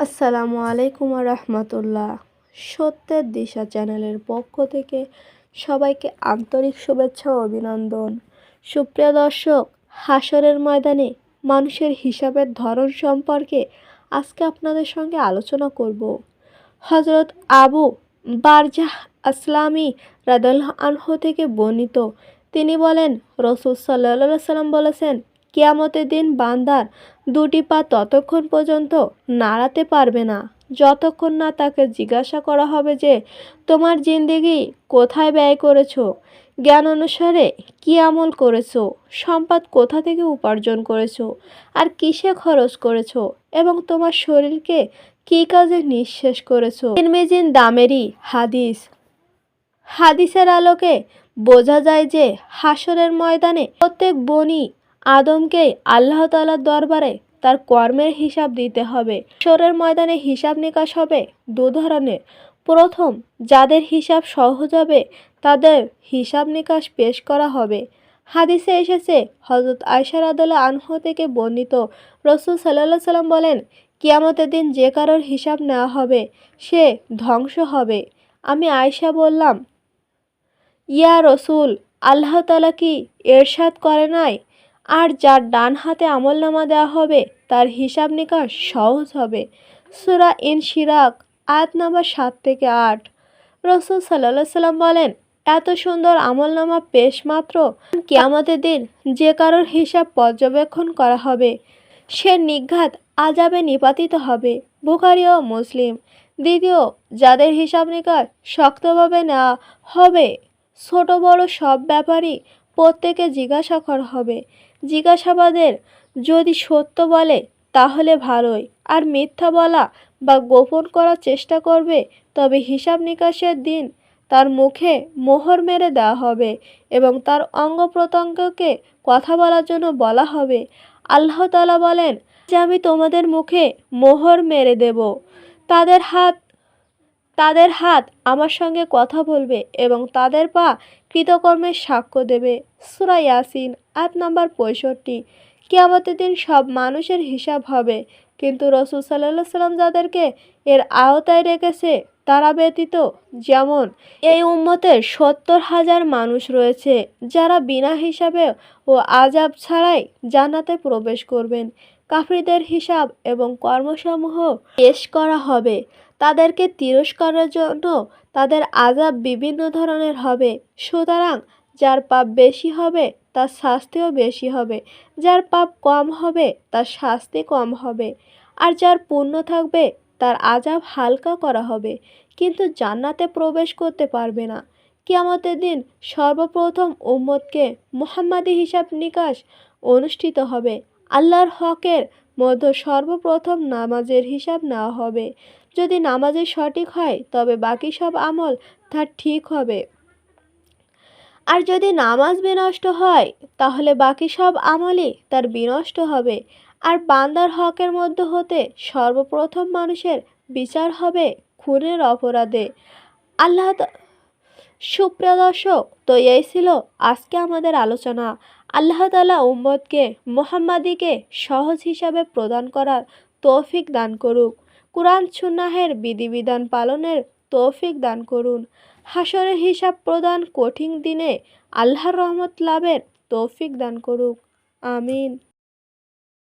আসসালামু আলাইকুম রহমতুল্লাহ সত্যের দিশা চ্যানেলের পক্ষ থেকে সবাইকে আন্তরিক শুভেচ্ছা ও অভিনন্দন। সুপ্রিয় দর্শক হাসরের ময়দানে মানুষের হিসাবের ধরন সম্পর্কে আজকে আপনাদের সঙ্গে আলোচনা করব। হজরত আবু বারজাহ আসলামী রাদাল্লাহ আনহু থেকে বর্ণিত। তিনি বলেন, রসুল সাল্লা সাল্লাম বলেছেন কিয়ামতের দিন বান্দার দুটি পা ততক্ষণ পর্যন্ত নাড়াতে পারবে না। যতক্ষণ না তাকে জিজ্ঞাসা করা হবে যে, তোমার জিন্দেগি কোথায় ব্যয় করেছ? জ্ঞান অনুসারে কী আমল করেছ? সম্পদ কোথা থেকে উপার্জন করেছ? আর কিসে খরচ করেছ? এবং তোমার শরীরকে কি কাজে নিঃশেষ করেছ? তিরমিজিন দামেরই হাদিস। হাদিসের আলোকে বোঝা যায় যে হাসরের ময়দানে প্রত্যেক বনি আদমকেই আল্লাহ তালার দরবারে তার কর্মের হিসাব দিতে হবে। হাসরের ময়দানে হিসাব নিকাশ হবে দু ধরনের। প্রথম, যাদের হিসাব সহজ হবে, তাদের হিসাব নিকাশ পেশ করা হবে। হাদিসে এসেছে হজরত আয়সার আদুল্লাহ আনহ থেকে বর্ণিত রসুল সাল্লাহ সাল্লাম বলেন, কিয়ামতের দিন যে কারোর হিসাব নেওয়া হবে, সে ধ্বংস হবে। আমি আয়সা বললাম, ইয়া রসুল, আল্লাহ তালা কি এরশাদ করে নাই? আর যার ডান হাতে আমলনামা দেওয়া হবে, তার হিসাব নিকাশ সহজ হবে। সুরা ইন শিরাক আয়াত নাম্বার সাত থেকে আট। রসুল সাল্লা সাল্লাম বলেন, এত সুন্দর আমলনামা পেশ মাত্র কিয়ামতের দিন যে কারোর হিসাব পর্যবেক্ষণ করা হবে, সে নিঘাত আজাবে নিপাতিত হবে। বুখারি ও মুসলিম। দ্বিতীয়, যাদের হিসাব নিকাশ শক্তভাবে নেওয়া হবে, ছোট বড় সব ব্যাপারই প্রত্যেকে জিজ্ঞাসা করা হবে। জিজ্ঞাসাবাদের যদি সত্য বলে, তাহলে ভালোই। আর মিথ্যা বলা বা গোপন করার চেষ্টা করবে, তবে হিসাব নিকাশের দিন তার মুখে মোহর মেরে দেওয়া হবে এবং তার অঙ্গ প্রত্যঙ্গকে কথা বলার জন্য বলা হবে। আল্লাহ তালা বলেন, যে আমি তোমাদের মুখে মোহর মেরে দেব, তাদের হাত তাদের হাত আমার সঙ্গে কথা বলবে এবং তাদের পা কৃতকর্মের সাক্ষ্য দেবে। সুরা ইয়াসিন আট নাম্বার পঁয়ষট্টি। কিয়ামতের দিন সব মানুষের হিসাব হবে। কিন্তু রসুল সাল্লাহ সাল্লাম যাদেরকে এর আওতায় রেখেছে, তারা ব্যতীত যেমন এই উম্মতের সত্তর হাজার মানুষ রয়েছে, যারা বিনা হিসাবে ও আজাব ছাড়াই জান্নাতে প্রবেশ করবেন। কাফরিদের হিসাব এবং কর্মসমূহ পেশ করা হবে। তাদেরকে তিরস্কারের জন্য তাদের আজাব বিভিন্ন ধরনের হবে। সুতরাং যার পাপ বেশি হবে, তার শাস্তিও বেশি হবে। যার পাপ কম হবে, তার শাস্তি কম হবে। আর যার পুণ্য থাকবে, তার আজাব হালকা করা হবে। কিন্তু জান্নাতে প্রবেশ করতে পারবে না। কিয়ামতের দিন সর্বপ্রথম উম্মতকে মোহাম্মদী হিসাব নিকাশ অনুষ্ঠিত হবে। আল্লাহর হকের মধ্যে সর্বপ্রথম নামাজের হিসাব নেওয়া হবে। যদি নামাজে সঠিক হয়, তবে বাকি সব আমল তার ঠিক হবে। আর যদি নামাজ বিনষ্ট হয়, তাহলে বাকি সব আমলই তার বিনষ্ট হবে। আর বান্দার হকের মধ্যে হতে সর্বপ্রথম মানুষের বিচার হবে খুনের অপরাধে। আল্লাহ সুপ্রিয় দর্শক, তো এই ছিল আজকে আমাদের আলোচনা। আল্লাহ তালা উম্মদকে মোহাম্মাদিকে সহজ হিসাবে প্রদান করার তৌফিক দান করুক। কোরআন সুন্নাহের বিধিবিধান পালনের তৌফিক দান করুন। হাসরের হিসাব প্রদান কঠিন দিনে আল্লাহর রহমত লাভের তৌফিক দান করুক। আমিন।